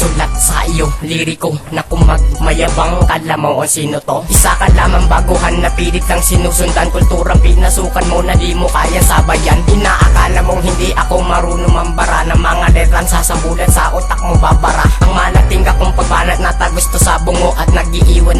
magsulat sa iyo Liriko na kung magmayabang kala mo o sino to? Isa ka lamang baguhan na pilit ng sinusundan Kulturang pinasukan mo na di mo kaya sabayan. Inaakala mong hindi ako marunong mambara Ng mga letrang sasambulan sa utak mo babara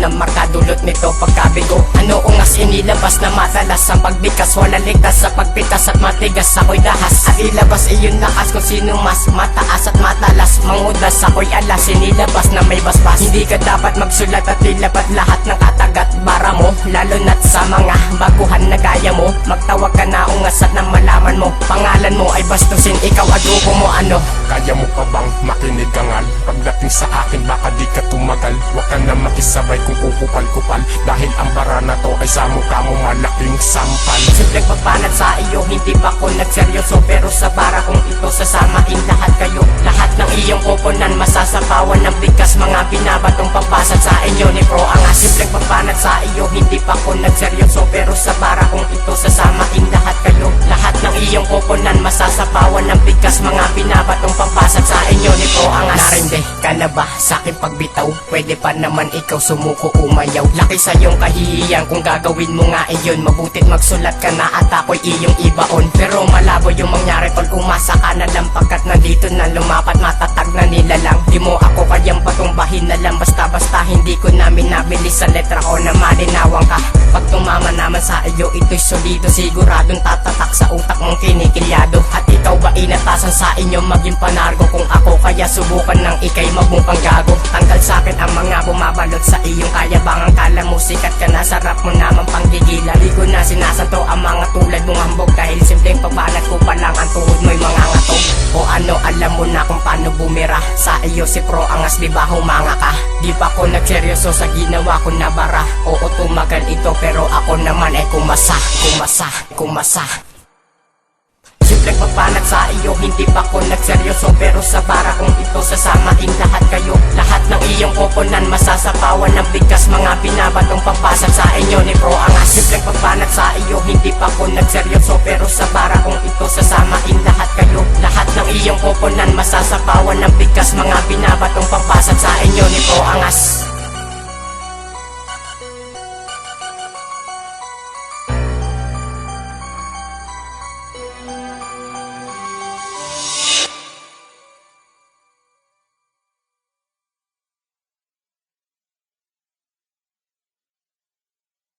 nagiiwan ng marka dulot nito pagkabigo. Ano ungas inilabas na madalas Ang pagbigkas walang ligtas sa pagpitas at matigas Ako'y dahas. At ilabas iyon lakas Kung sino mas mataas at matalas Mangudas ako'y alas. Inilabas na may basbas. Hindi ka dapat magsulat at ilapat lahat ng katagat bara mo. Lalo na't sa mga baguhan na gaya mo. Magtawag ka na ungas at nang malaman mo Pangalan mo ay bastusin. Ikaw grupo mo ano Kaya mo pa bang makinig kangal? Pagdating sa akin baka di ka tumagal. Huwag ka na makisabay kung kukupal-kupal. Dahil ang bara na to ay sa mukha mo malaking sampal. Simpleng pagbanat sa iyo, hindi pa ko nagseryoso? Pero sa bara kong ito, sasamain lahat kayo. Lahat ng iyong koponan, masasapawan ng bigkas Mga binabatong papasat Narinde ka na ba? Sa aking pagbitaw? Pwede pa naman ikaw sumuko umayaw. Laki sa iyong kahihiyan kung gagawin mo nga iyon Mabutit magsulat ka na at ako'y iyong ibaon. Pero malabo yung mangyari tol umasa ka na lang Pagkat nandito na lumapat matatag na nilalang Di mo ako kayang patumbahin na lang Basta-basta hindi ko namin nabilis sa letra ko na malinawang ka. Pag tumama naman sa iyo ito'y solido. Siguradong tatatak sa utak mong kinikilyado At ikaw ba inatasan sa inyo maging panargo? Kung ako kaya subukan ng ikay magmukhang gago Tanggal sa akin ang mga bumabalot sa iyong kayabangan Kala mo sikat ka na? Sarap mo naman panggigilan. Di ko na sinasanto ang mga tulad mong hambog Dahil simpleng pagbanat ko pa lang ang tuhod mo'y mga O ano alam mo na kung paano bumira? Sa iyo si Pro Angas di ba humanga ka? Di pa ko nagseryoso sa ginawa ko na bara? Oo tumagal ito pero ako naman ay kumasa Kumasa, kumasa. Simpleng pagbanat sa iyo, hindi pa ko nagseryoso Pero sa bara kong ito, sasamain lahat kayo. Lahat ng iyong koponan, masasapawan ng bigkas Mga binabatong papasat sa inyo ni Pro Angas. Simpleng pagbanat sa iyo, hindi pa ko nagseryoso Pero sa bara kong ito, sasamain lahat kayo iyong koponan, masasapawan ng bigkas Mga binabatong papasat sa inyo ni Pro Angas